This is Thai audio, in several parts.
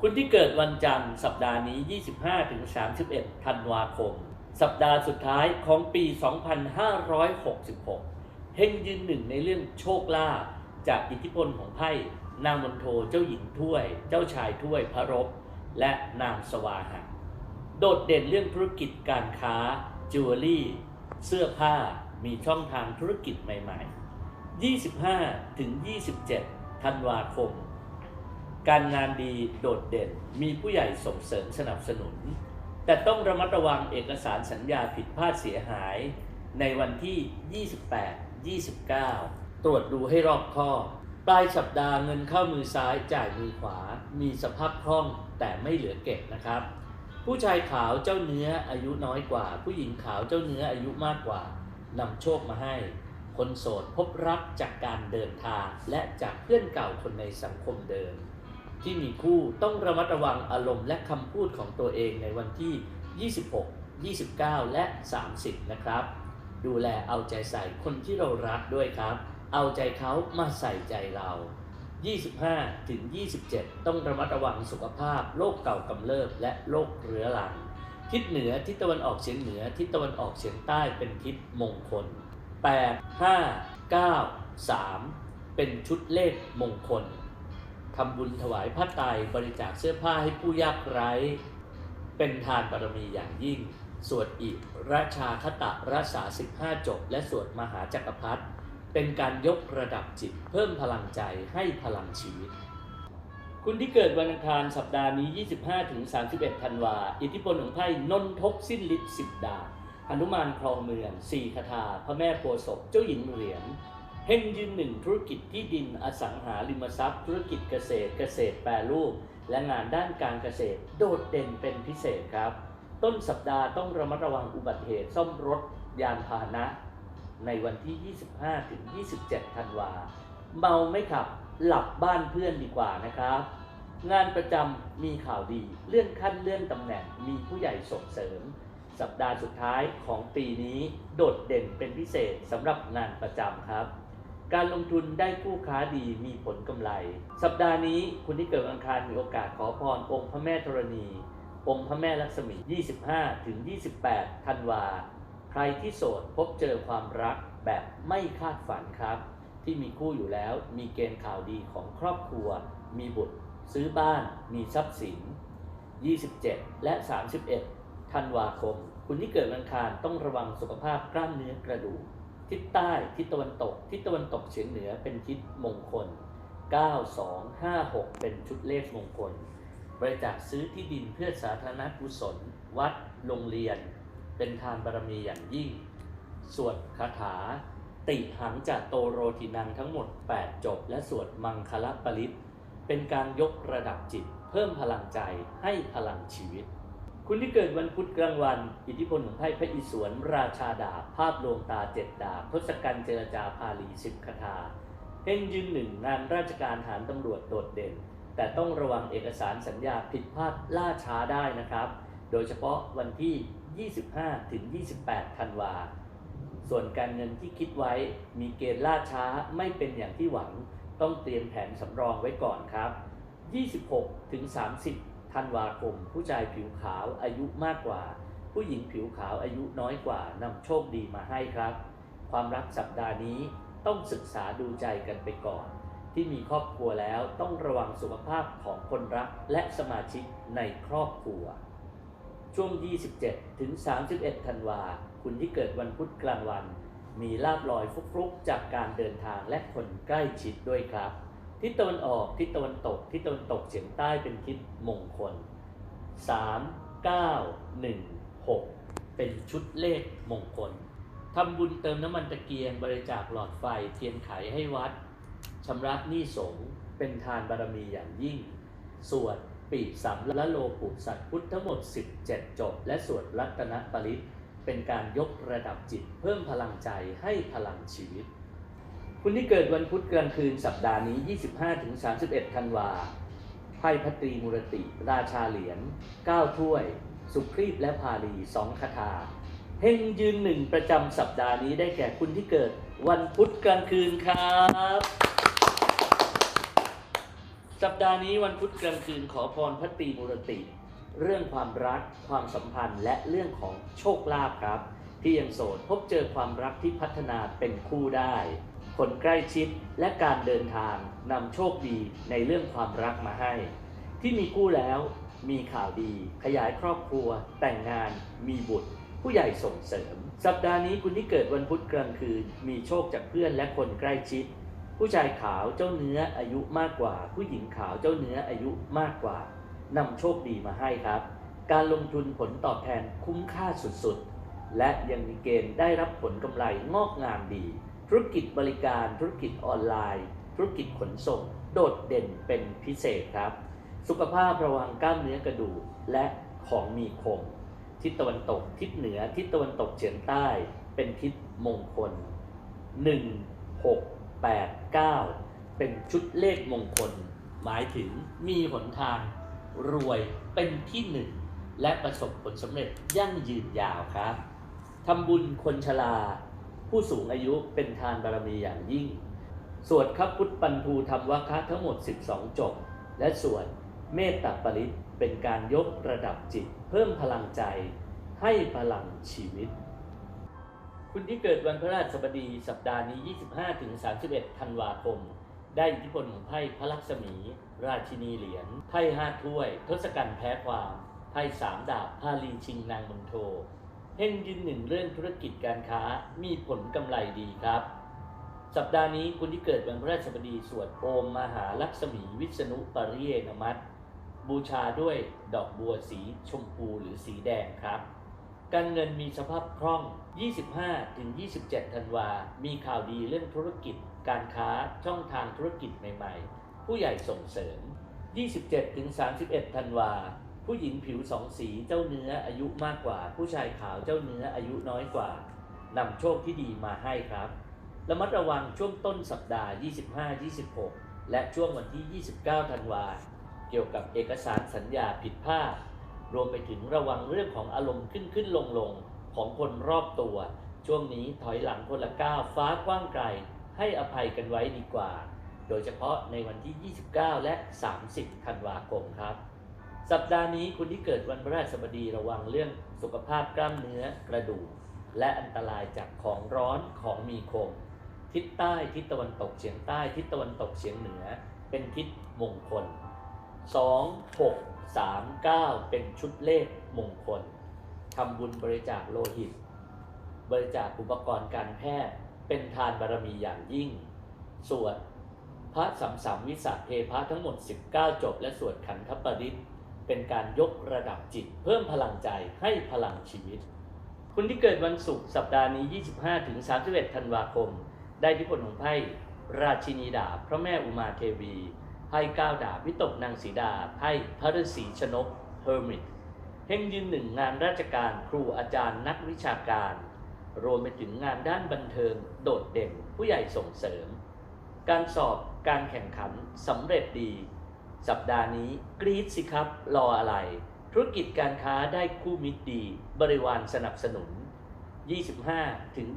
คุณที่เกิดวันจันทร์สัปดาห์นี้ 25-31 ธันวาคม สัปดาห์สุดท้ายของปี 2566 เฮงยืนหนึ่งในเรื่องโชคลาภจากอิทธิพลของไพ่นางมนโทเจ้าหญิงถ้วย เจ้าชายถ้วยพระรบ และนางสวาหะโดดเด่นเรื่องธุรกิจการค้าจิวเวลรี่ เสื้อผ้ามีช่องทางธุรกิจใหม่ ๆ 25 ถึง 27 ธันวาคม การงานดีโดดเด่น มีผู้ใหญ่ส่งเสริมสนับสนุน แต่ต้องระมัดระวังเอกสารสัญญาผิดพลาดเสียหาย ในวันที่ 28 29 ตรวจดูให้รอบคอบปลายสัปดาห์เงินเข้ามือซ้ายจ่ายมือขวา มีสภาพคล่องแต่ไม่เหลือเก็บนะครับ ผู้ชายขาวเจ้าเนื้ออายุน้อยกว่า ผู้หญิงขาวเจ้าเนื้ออายุมากกว่านำโชคมาให้ คนโสดพบรักจากการเดินทางและจากเพื่อนเก่าคนในสังคมเดิม ที่มีคู่ต้องระมัดระวังอารมณ์และคำพูดของตัวเองในวันที่ 26 29 และ 30 นะครับ ดูแลเอาใจใส่คนที่เรารักด้วยครับ เอาใจเขามาใส่ใจเรา 25 ถึง 27 ต้องระมัดระวังสุขภาพโรคเก่ากำเริบและโรคเรื้อรังทิศเหนือทิศตะวันออกเฉียงเหนือทิศตะวันออกเฉียงใต้เป็นทิศมงคล 8 5 9 3 เป็นชุดเลขมงคลทำบุญถวายผ้าไตรบริจาคเสื้อผ้าให้ผู้ยากไร้ เป็นทานบารมีอย่างยิ่ง สวดอิราชาคตะรักษา15จบ และสวดมหาจักรพรรดิเป็นการยกระดับจิตเพิ่มพลังใจให้พลังชีวิต คุณที่เกิดวันอังคารสัปดาห์นี้ 25-31 ธันวา อิทธิพลของไพ่นนทกสิ้นฤทธิ์สิบดาบ หนุมานครองเมืองสี่คาถาพระแม่โพศพเจ้าหญิงเหรียญเฮงยืนหนึ่งธุรกิจที่ดินอสังหาริมทรัพย์ ธุรกิจเกษตรเกษตรแปรรูป และงานด้านการเกษตร โดดเด่นเป็นพิเศษครับ ต้นสัปดาห์ต้องระมัดระวังอุบัติเหตุซ่อมรถยานพาหนะ ในวันที่ 25 ถึง 27 ธันวา เมาไม่ขับหลับบ้านเพื่อนดีกว่านะครับ งานประจำมีข่าวดีเลื่อนขั้นเลื่อนตำแหน่งมีผู้ใหญ่ส่งเสริม สัปดาห์สุดท้ายของปีนี้โดดเด่นเป็นพิเศษสำหรับงานประจำครับ การลงทุนได้คู่ค้าดีมีผลกำไร สัปดาห์นี้คุณที่เกิดอังคารมีโอกาสขอพรองค์พระแม่ธรณี องค์พระแม่ลักษมี 25ถึง28 ธันวา ใครที่โสดพบเจอความรักแบบไม่คาดฝันครับ ที่มีคู่อยู่แล้วมีเกณฑ์ข่าวดีของครอบครัว มีบุตร ซื้อบ้าน มีทรัพย์สิน 27 และ 31 ธันวาคม คุณที่เกิดวันอังคารต้องระวังสุขภาพกล้ามเนื้อกระดูก ทิศใต้ทิศตะวันตก ทิศตะวันตกเฉียงเหนือเป็นทิศมงคล 9 2 5 6 เป็นชุดเลขมงคล บริจาคซื้อที่ดินเพื่อสาธารณกุศล วัด โรงเรียน เป็นทานบารมีอย่างยิ่ง สวดคาถา ติหังจากโตโรทินังทั้งหมด 8 จบ และสวดมังคละปริตเป็นการยกระดับจิต เพิ่มพลังใจให้พลังชีวิต คุณที่เกิดวันพุธกลางวัน อิทธิพลของไพ่พระอิศวรราชาดาบภาพลวงตาเจ็ดดาบทศกัณฐ์เจรจาพาลีสิบคาถาเฮงยืนหนึ่งงานราชการฐานตำรวจโดดเด่น แต่ต้องระวังเอกสารสัญญาผิดพลาดล่าช้าได้นะครับ โดยเฉพาะวันที่ 25 ถึง 28 ธันวา ส่วนการเงินที่คิดไว้มีเกณฑ์ล่าช้าไม่เป็นอย่างที่หวัง ต้องเตรียมแผนสำรองไว้ก่อนครับ 26 ถึง 30 ธันวาคม ผู้ชายผิวขาวอายุมากกว่า ผู้หญิงผิวขาวอายุน้อยกว่านำโชคดีมาให้ครับ ความรักสัปดาห์นี้ต้องศึกษาดูใจกันไปก่อน ที่มีครอบครัวแล้วต้องระวังสุขภาพของคนรักและสมาชิกในครอบครัว ช่วง 27 ถึง 31 ธันวาคุณที่เกิดวันพุธกลางวัน มีลาบลอยฟุกๆ จากการเดินทางและคนใกล้ชิดด้วยครับ ทิศตะวันออก ทิศตะวันตก ทิศตะวันตกเฉียงใต้เป็นทิศมงคล 3 9 1 6 เป็นชุดเลขมงคลทำบุญเติมน้ำมันตะเกียงบริจาคหลอดไฟเทียนไขให้วัดชำระหนี้สงเป็นทานบารมีอย่างยิ่ง สวดปีสัมและโลปุสัตพุทธทั้งหมด 17 จบ และสวดรัตนปริตเป็นการยกระดับจิตเพิ่มพลังใจให้พลังชีวิต คุณที่เกิดวันพุธกลางคืนสัปดาห์นี้ 25-31 ธันวา ไพ่พัตรีมุรติ ราชาเหรียญ9ถ้วย สุครีบและพาลีสองคาถาเฮงยืนหนึ่งประจำสัปดาห์นี้ได้แก่คุณที่เกิดวันพุธกลางคืนครับ สัปดาห์นี้วันพุธกลางคืนขอพรพระตรีมุรติ เรื่องความรักความสัมพันธ์และเรื่องของโชคลาภครับ ที่ยังโสดพบเจอความรักที่พัฒนาเป็นคู่ได้ คนใกล้ชิดและการเดินทางนำโชคดีในเรื่องความรักมาให้ ที่มีคู่แล้วมีข่าวดี ขยายครอบครัว แต่งงาน มีบุตร ผู้ใหญ่ส่งเสริม สัปดาห์นี้คุณที่เกิดวันพุธกลางคืน มีโชคจากเพื่อนและคนใกล้ชิด ผู้ชายขาวเจ้าเนื้ออายุมากกว่า ผู้หญิงขาวเจ้าเนื้ออายุมากกว่านำโชคดีมาให้ครับ การลงทุนผลตอบแทนคุ้มค่าสุดๆ และยังมีเกณฑ์ได้รับผลกำไรงอกงามดี ธุรกิจบริการธุรกิจออนไลน์ ธุรกิจขนส่ง โดดเด่นเป็นพิเศษครับ สุขภาพระวังกล้ามเนื้อกระดูกและของมีคม ทิศตะวันตก ทิศเหนือ ทิศตะวันตกเฉียงใต้ เป็นทิศมงคล 1 6 8 9 เป็นชุดเลขมงคล หมายถึงมีหนทาง รวยเป็นที่หนึ่งและประสบผลสำเร็จยั่งยืนยาวครับทำบุญคนชรา ผู้สูงอายุเป็นทานบารมีอย่างยิ่ง สวดคับพุทธปันทูธรรมวัคคะทั้งหมด 12 จบ และสวดเมตตาปริตเป็นการยกระดับจิต เพิ่มพลังใจ ให้พลังชีวิต คุณที่เกิดวันพฤหัสบดีสัปดาห์นี้ 25-31 ธันวาคม ได้อิทธิพลของไพ่พระลักษมี ราชินีเหรียญไพ่ห้าถ้วย ทศกัณฐ์แพ้ความไพ่สามดาบพาลีชิงนางมนโท เฮงยืนหนึ่งเรื่องธุรกิจการค้ามีผลกำไรดีครับ สัปดาห์นี้คุณที่เกิดวันพฤหัสบดีสวดโอมมหาลักษมีวิษณุปริเยนมัตบูชาด้วยดอกบัวสีชมพูหรือสีแดงครับ การเงินมีสภาพคล่อง 25-27 ธันวา มีข่าวดีเรื่องธุรกิจ การค้าช่องทางธุรกิจใหม่ ๆ ผู้ใหญ่ส่งเสริม 27-31 ธันวา ผู้หญิงผิวสองสีเจ้าเนื้ออายุมากกว่า ผู้ชายขาวเจ้าเนื้ออายุน้อยกว่านำโชคที่ดีมาให้ครับระมัดระวังช่วงต้นสัปดาห์ 25-26 และช่วงวันที่ 29 ธันวา เกี่ยวกับเอกสารสัญญาผิดพลาด รวมไปถึงระวังเรื่องของอารมณ์ขึ้นขึ้นลงลงของคนรอบตัว ช่วงนี้ถอยหลังคนละก้าวฟ้ากว้างไกล ให้อภัยกันไว้ดีกว่า โดยเฉพาะในวันที่ 29 และ 30 ธันวาคมครับ สัปดาห์นี้คุณที่เกิดวันพฤหัสบดีระวังเรื่องสุขภาพกล้ามเนื้อกระดูกและอันตรายจากของร้อนของมีคม ทิศใต้ทิศตะวันตกเฉียงใต้ทิศตะวันตกเฉียงเหนือ เป็นทิศมงคล 2 6 3 9 เป็นชุดเลขมงคลทำบุญบริจาคโลหิต บริจาคอุปกรณ์การแพทย์เป็นทานบารมีอย่างยิ่ง สวดพระสัมสัมวิสัทเทพะทั้งหมด 19 จบ และสวดขันธปริต เป็นการยกระดับจิต เพิ่มพลังใจให้พลังชีวิต คุณที่เกิดวันศุกร์สัปดาห์นี้ 25-31 ธันวาคม ได้ที่ผลของไพ่ราชินีดาบพระแม่อุมาเทวีไพ่ก้าวดาบวิตกนางสีดาไพ่พระฤาษีชนกเฮอร์มิตเฮงยืนหนึ่งงานราชการครูอาจารย์นักวิชาการ รวมไปถึงงานด้านบันเทิง โดดเด่นผู้ใหญ่ส่งเสริม การสอบการแข่งขันสำเร็จดี สัปดาห์นี้กรีดสิครับรออะไร ธุรกิจการค้าได้คู่มิตรดี บริวารสนับสนุน 25 ถึง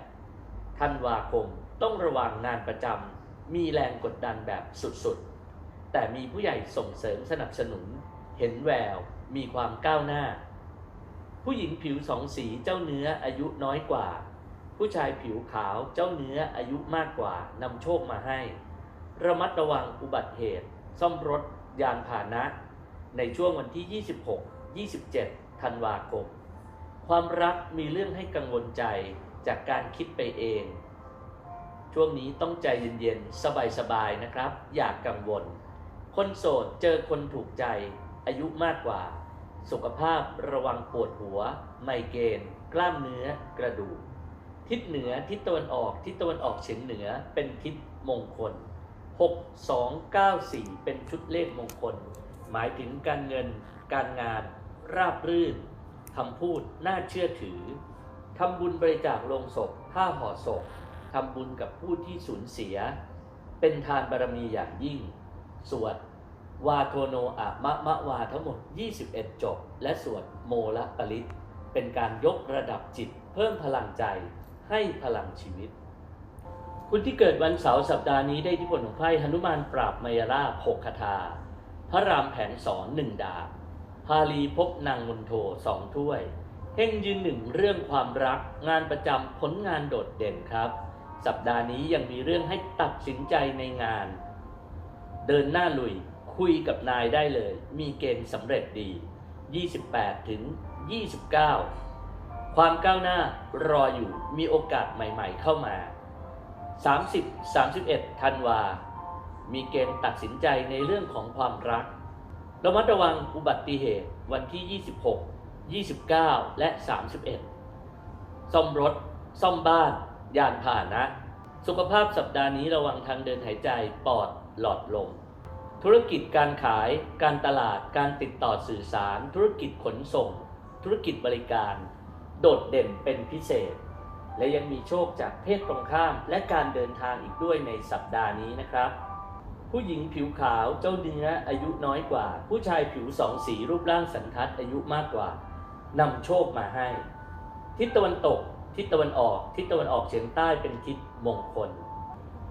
28 ธันวาคมต้องระวังงานประจำ มีแรงกดดันแบบสุดๆ แต่มีผู้ใหญ่ส่งเสริมสนับสนุน เห็นแวว มีความก้าวหน้า ผู้หญิงผิวสองสีเจ้าเนื้ออายุน้อยกว่า ผู้ชายผิวขาวเจ้าเนื้ออายุมากกว่านำโชคมาให้ ระมัดระวังอุบัติเหตุ ซ่อมรถยานพาหนะ ในช่วงวันที่ 26 27 ธันวาคม ความรักมีเรื่องให้กังวลใจจากการคิดไปเอง ช่วงนี้ต้องใจเย็นๆ สบายๆ นะครับ อย่ากกังวล คนโสดเจอคนถูกใจ อายุมากกว่า สุขภาพระวังปวดหัว ไมเกรนกล้ามเนื้อกระดูก ทิศเหนือทิศตะวันออกทิศตะวันออกเฉียงเหนือเป็นทิศมงคล 6 2 9 4 เป็นชุดเลขมงคล หมายถึงการเงิน การงาน ราบรื่นคำพูดน่าเชื่อถือทำบุญบริจาคลงศพผ้าห่อศพทำบุญกับผู้ที่สูญเสีย เป็นทานบารมีอย่างยิ่ง สวด วาโทโนอะมะมะวาทั้งหมด 21 จบ และสวดโมละปริต เป็นการยกระดับจิตเพิ่มพลังใจให้พลังชีวิต คุณที่เกิดวันเสาร์สัปดาห์นี้ได้ที่ผลของไพ่หนุมานปราบมายาลาหกคาถา พระรามแผนสอนหนึ่งดาบพาลีพบนางมนโทสองถ้วยเฮงยืนหนึ่งเรื่องความรักงานประจำผลงานโดดเด่นครับ สัปดาห์นี้ยังมีเรื่องให้ตัดสินใจในงาน เดินหน้าลุยคุยกับนายได้เลย มีเกณฑ์สำเร็จดี 28 ถึง 29 ความก้าวหน้ารออยู่มีโอกาสใหม่ ๆ เข้ามา 30 31ธันวา มีเกณฑ์ตัดสินใจในเรื่องของความรัก ระมัดระวังอุบัติเหตุวันที่ 26 29 และ 31 ซ่อมรถ ซ่อมบ้าน ยานพาหนะ สุขภาพสัปดาห์นี้ระวังทางเดินหายใจ ปอด หลอดลม ธุรกิจการขาย การตลาด การติดต่อสื่อสาร ธุรกิจขนส่ง ธุรกิจบริการ โดดเด่นเป็นพิเศษ และยังมีโชคจากเพศตรงข้ามและการเดินทางอีกด้วยในสัปดาห์นี้นะครับ ผู้หญิงผิวขาวเจ้าเนื้ออายุน้อยกว่า ผู้ชายผิวสองสีรูปร่างสันทัดอายุมากกว่านำโชคมาให้ ทิศตะวันตก ทิศตะวันออก ทิศตะวันออกเฉียงใต้เป็นทิศมงคล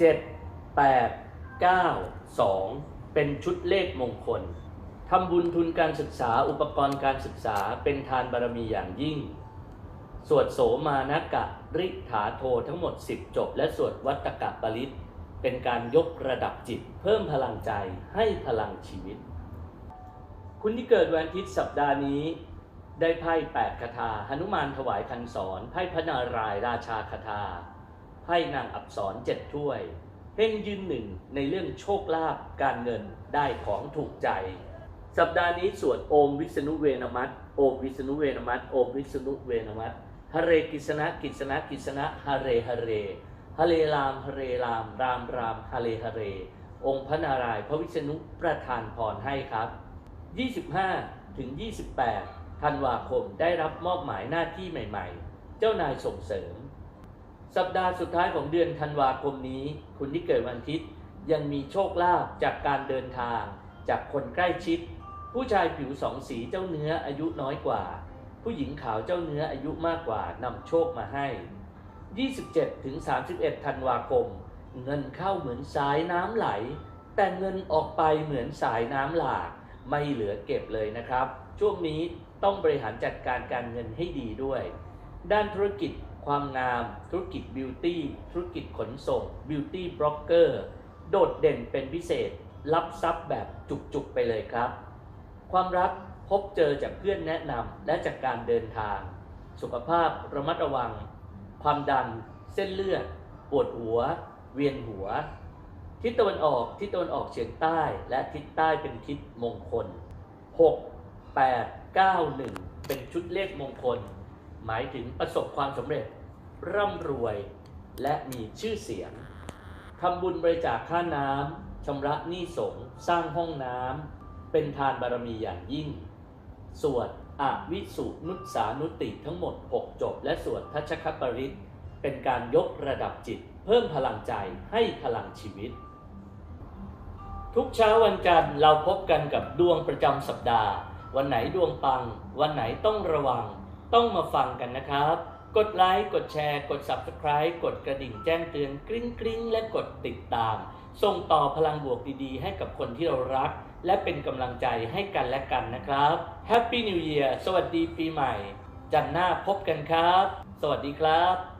7 8 9 2 เป็นชุดเลขมงคลทำบุญทุนการศึกษาอุปกรณ์การศึกษาเป็นทานบารมีอย่างยิ่ง สวดโสมานกะริถาโททั้งหมด 10 จบ และสวดวัตกะปริตเป็นการยกระดับจิต เพิ่มพลังใจให้พลังชีวิต คุณที่เกิดวันอาทิตย์สัปดาห์นี้ ได้ไพ่แปดคาถาหนุมานถวายคันสอนไพ่พระนารายราชาคาถาไพ่นางอับสรเจ็ดถ้วยเฮงยืนหนึ่งในเรื่องโชคลาภการเงินได้ของถูกใจ สัปดาห์นี้สวดโอมวิษณุเวนมัตโอมวิษณุเวนมัตโอมวิษณุเวนมัต ฮเรกิษณะกิษณะกิษณะฮเรฮเรฮเลรามฮเรราม รามรามฮเลฮเร องค์พระนารายณ์พระวิษณุประทานพรให้ครับ 25 ถึง 28 ธันวาคมได้รับมอบหมายหน้าที่ใหม่ๆ เจ้านายส่งเสริม สัปดาห์สุดท้ายของเดือนธันวาคมนี้ คุณที่เกิดวันอาทิตย์ยังมีโชคลาภจากการเดินทาง จากคนใกล้ชิด ผู้ชายผิวสองสีเจ้าเนื้ออายุน้อยกว่า ผู้หญิงขาวเจ้าเนื้ออายุมากกว่านำโชคมาให้ 27ถึง31 ธันวาคม เงินเข้าเหมือนสายน้ำไหล แต่เงินออกไปเหมือนสายน้ำหลากไม่เหลือเก็บเลยนะครับ ช่วงนี้ต้องบริหารจัดการการเงินให้ดีด้วย ด้านธุรกิจความงาม ธุรกิจบิวตี้ ธุรกิจขนส่งบิวตี้บล็อกเกอร์ โดดเด่นเป็นพิเศษ รับทรัพย์แบบจุกๆไปเลยครับ ความรัก พบเจอจากเพื่อนแนะนำและจากการเดินทาง สุขภาพระมัดระวัง ความดัน เส้นเลือด ปวดหัว เวียนหัว ทิศตะวันออก ทิศตะวันออกเฉียงใต้ และทิศใต้เป็นทิศมงคล 6 8 9 1 เป็นชุดเลขมงคล หมายถึงประสบความสำเร็จ ร่ำรวย และมีชื่อเสียงทำบุญบริจาคค่าน้ำชำระหนี้สงสร้างห้องน้ำเป็นทานบารมีอย่างยิ่ง สวดอวิสุนุสานุติทั้งหมด 6 จบ และสวดทัชคปริตเป็นการยกระดับจิต เพิ่มพลังใจให้พลังชีวิต ทุกเช้าวันจันทร์เราพบกันกับดวงประจำสัปดาห์ วันไหนดวงปัง วันไหนต้องระวัง ต้องมาฟังกันนะครับ กดไลค์กดแชร์ กด Subscribe กดกระดิ่งแจ้งเตือนกริ๊งกริ๊งและกดติดตาม ส่งต่อพลังบวกดีๆ ให้กับคนที่เรารัก และเป็นกำลังใจให้กันและกันนะครับ Happy New Year สวัสดีปีใหม่ จันทร์หน้าพบกันครับ สวัสดีครับ